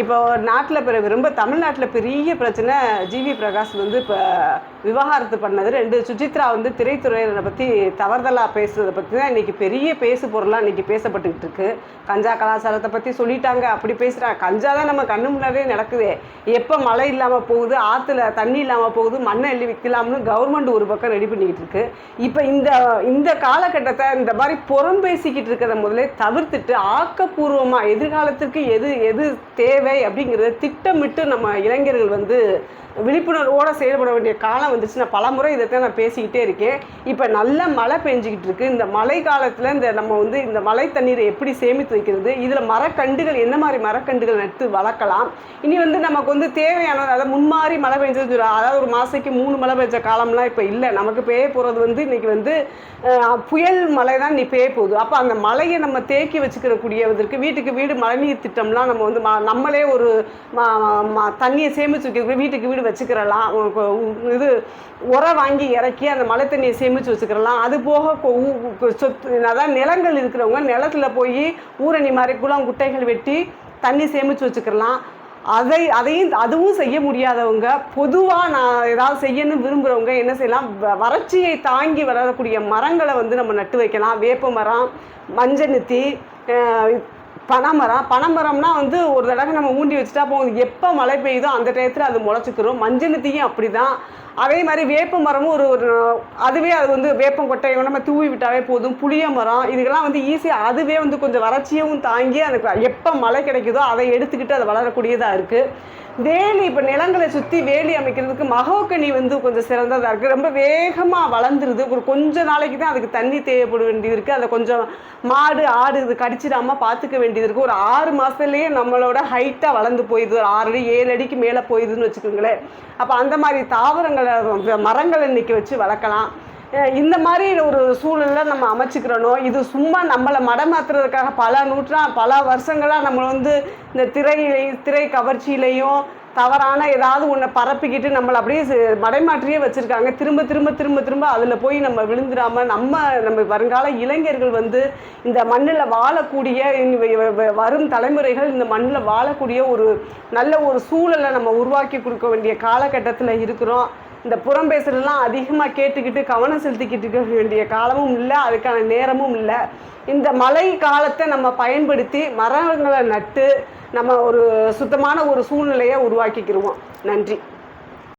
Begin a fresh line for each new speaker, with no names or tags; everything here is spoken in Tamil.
இப்போ நாட்டில் பிற ரொம்ப தமிழ்நாட்டில் பெரிய பிரச்சனை ஜிவி பிரகாஷ் வந்து இப்போ விவாகரத்து பண்ணது. ரெண்டு சுஜித்ரா வந்து திரைத்துறையினரை பற்றி தவறுதலாக பேசுறதை பற்றி தான் இன்றைக்கி பெரிய பேசு பொருளாக இன்றைக்கி பேசப்பட்டுக்கிட்டு இருக்கு. கஞ்சா கலாச்சாரத்தை பற்றி சொல்லிட்டாங்க அப்படி பேசுகிறாங்க கஞ்சா தான் நம்ம கண்ணு முன்னாடியே நடக்குதே. எப்போ மழை இல்லாமல் போகுது ஆற்றுல தண்ணி இல்லாமல் போகுது மண்ணை எள்ளி விற்கலாம்னு கவர்மெண்ட் ஒரு பக்கம் ரெடி பண்ணிக்கிட்டு இருக்கு. இப்போ இந்த இந்த காலகட்டத்தை இந்த மாதிரி புறம் பேசிக்கிட்டு இருக்கிறத முதலே தவிர்த்துட்டு ஆக்கப்பூர்வமாக எதிர்காலத்திற்கு எது எது தேவை அப்படிங்கிறத திட்டமிட்டு நம்ம இளைஞர்கள் வந்து விழிப்புணர்வோடு செயல்பட வேண்டிய காலம் வந்துச்சு நான் பலமுறை இதைத்தான் நான் பேசிக்கிட்டே இருக்கேன். இப்போ நல்ல மழை பெஞ்சிக்கிட்டு இருக்கு. இந்த மழை காலத்தில் இந்த நம்ம வந்து இந்த மழை தண்ணீரை எப்படி சேமித்து வைக்கிறது? இதில் மரக்கண்டுகள் என்ன மாதிரி மரக்கண்டுகள் நட்டு வளர்க்கலாம்? இனி வந்து நமக்கு வந்து தேவையான அதாவது முன்மாறி மழை பெஞ்சது அதாவது ஒரு மாதத்துக்கு மூணு மழை பெஞ்ச காலம்லாம் இப்போ இல்லை. நமக்கு பெய்ய போகிறது வந்து இன்னைக்கு வந்து புயல் மழை தான் நீ பெய்ய போகுது. அப்போ அந்த மழையை நம்ம தேக்கி வச்சுக்கிறக்கூடியதற்கு வீட்டுக்கு வீடு மழைநீர் திட்டம்லாம் நம்ம வந்து ம- நாமளே ஒரு தண்ணியை சேமித்து வைக்கிற வீட்டுக்கு வீடு வச்சுக்கிறலாம். இது உரம் வாங்கி இறக்கி அந்த மழை தண்ணியை சேமித்து வச்சுக்கிறலாம். அது போக ஊ- சொத்து அதான் நிலங்கள் இருக்கிறவங்க நிலத்துல போய் ஊரணி மாதிரி குளம் குட்டைகள் வெட்டி தண்ணி சேமித்து வச்சுக்கிறலாம். அதை அதையும் அதுவும் செய்ய முடியாதவங்க பொதுவாக நான் ஏதாவது செய்யணும்னு விரும்புகிறவங்க என்ன செய்யலாம்? வ- வறட்சியை தாங்கி வளரக்கூடிய மரங்களை வந்து நம்ம நட்டு வைக்கலாம். வேப்ப மரம் மஞ்சள் நித்தி பனைமரம். பனைமரம்னா வந்து ஒரு தடவை நம்ம ஊண்டி வச்சுட்டா போதும். எப்போ மழை பெய்யுதோ அந்த டயத்தில் அது முளைச்சிக்கிறோம் மஞ்சளுத்தியும் அப்படி தான் அதே மாதிரி வேப்ப மரமும் ஒரு ஒரு அதுவே அது வந்து வேப்பம் கொட்டை நம்ம தூவி விட்டாவே போதும். புளிய மரம் இதுக்கெல்லாம் வந்து ஈஸியாக அதுவே வந்து கொஞ்சம் வறட்சியும் தாங்கி அதுக்கு எப்போ மழை கிடைக்குதோ அதை எடுத்துக்கிட்டு அது வளரக்கூடியதாக இருக்குது வேலி இப்போ நிலங்களை சுற்றி வேலி அமைக்கிறதுக்கு மகோக்கனி வந்து கொஞ்சம் சிறந்ததாக இருக்குது ரொம்ப வேகமாக வளர்ந்துருது. ஒரு கொஞ்ச நாளைக்கு தான் அதுக்கு தண்ணி தேவைப்பட வேண்டியது இருக்குது அதை கொஞ்சம் மாடு ஆடு இது கடிச்சிடாம பார்த்துக்க வேண்டியது இருக்குது ஒரு ஆறு மாதத்துலேயே நம்மளோட ஹைட்டாக வளர்ந்து போயிடுது. ஒரு ஆறு அடி ஏழு அடிக்கு மேலே போயிடுதுன்னு வச்சுக்கோங்களேன். அப்போ அந்த மாதிரி தாவரங்களை மரங்களை இன்னைக்கு வச்சு வளர்க்கலாம். இந்த மாதிரி ஒரு சூழலில் நம்ம அமைச்சுக்கிறனோ இது சும்மா நம்மளை மடமாத்துறதுக்காக பல நூற்றா பல வருஷங்களாக நம்ம வந்து இந்த திரையிலை திரை கவர்ச்சியிலையும் தவறான ஏதாவது ஒன்றை பரப்பிக்கிட்டு நம்மளை அப்படியே மடைமாற்றியே வச்சுருக்காங்க. திரும்ப திரும்ப திரும்ப திரும்ப அதில் போய் நம்ம விழுந்துடாமல் நம்ம நம்ம வருங்கால இளைஞர்கள் வந்து இந்த மண்ணில் வாழக்கூடிய வரும் தலைமுறைகள் இந்த மண்ணில் வாழக்கூடிய ஒரு நல்ல ஒரு சூழலை நம்ம உருவாக்கி கொடுக்க வேண்டிய காலகட்டத்தில் இருக்கிறோம். இந்த புறம் பேசுறதெல்லாம் அதிகமாக கேட்டுக்கிட்டு கவனம் செலுத்திக்கிட்டு இருக்க வேண்டிய காலமும் இல்லை அதுக்கான நேரமும் இல்லை. இந்த மழை காலத்தை நம்ம பயன்படுத்தி மரங்களை நட்டு நம்ம ஒரு சுத்தமான ஒரு சூழ்நிலையை உருவாக்கிக்கிடுவோம் நன்றி.